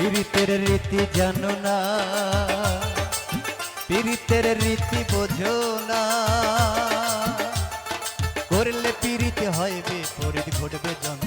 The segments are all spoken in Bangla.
পীড়িতের রীতি জানো না। পীড়িতের রীতি বোঝো না। করলে পীড়িত হয় বিপরীত ঘটবে যন্ত্রণা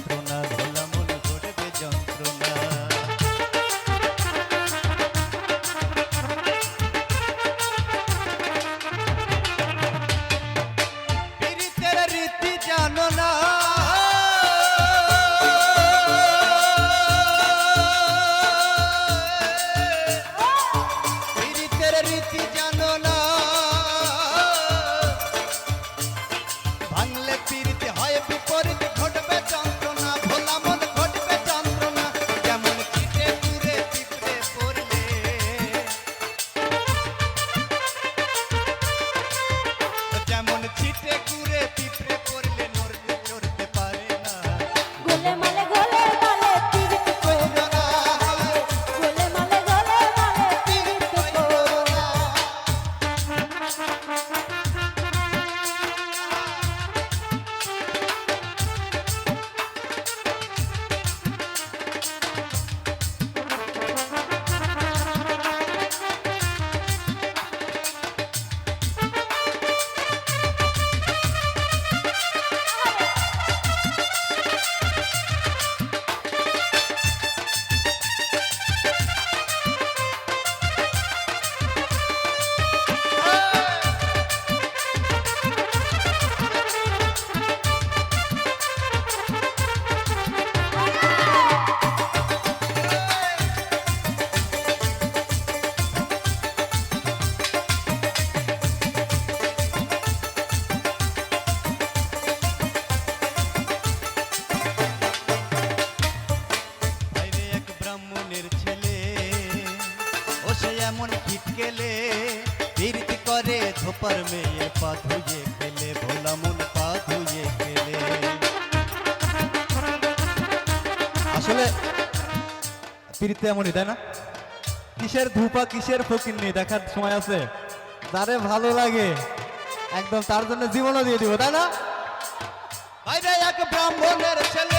এমন ফিটকেলে প্রীতি করে ধোপার মেয়ে পা ধুয়ে খেলে ভোলা মন পা ধুয়ে খেলে আসলে প্রীতি এমনই, তাই না? কিসের ধূপা, কিসের ফকির নেই, দেখার সময় আছে। যারে ভালো লাগে। একদম তার জন্য জীবনও দিয়ে দিব, তাই না? ব্রাহ্মণের ছেলে